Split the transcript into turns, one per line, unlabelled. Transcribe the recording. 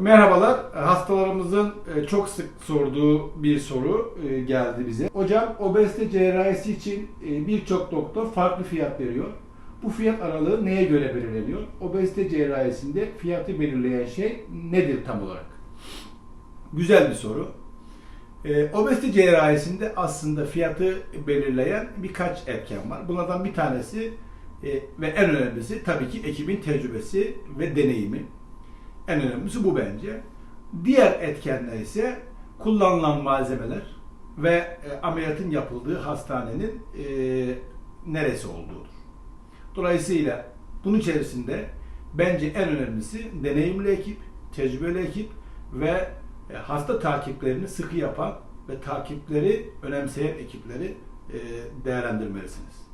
Merhabalar. Hastalarımızın e, çok sık sorduğu bir soru e, geldi bize. Hocam obezite cerrahisi için e, birçok doktor farklı fiyat veriyor. Bu fiyat aralığı neye göre belirleniyor? Obezite cerrahisinde fiyatı belirleyen şey nedir tam olarak? Güzel bir soru. Obezite cerrahisinde aslında fiyatı belirleyen birkaç etken var. Bunlardan bir tanesi ve en önemlisi tabii ki ekibin tecrübesi ve deneyimi. En önemlisi bu bence. Diğer etkenler ise kullanılan malzemeler ve e, ameliyatın yapıldığı hastanenin e, neresi olduğudur. Dolayısıyla bunun içerisinde bence en önemlisi deneyimli ekip, tecrübeli ekip ve e, hasta takiplerini sıkı yapan ve takipleri önemseyen ekipleri e, değerlendirmelisiniz.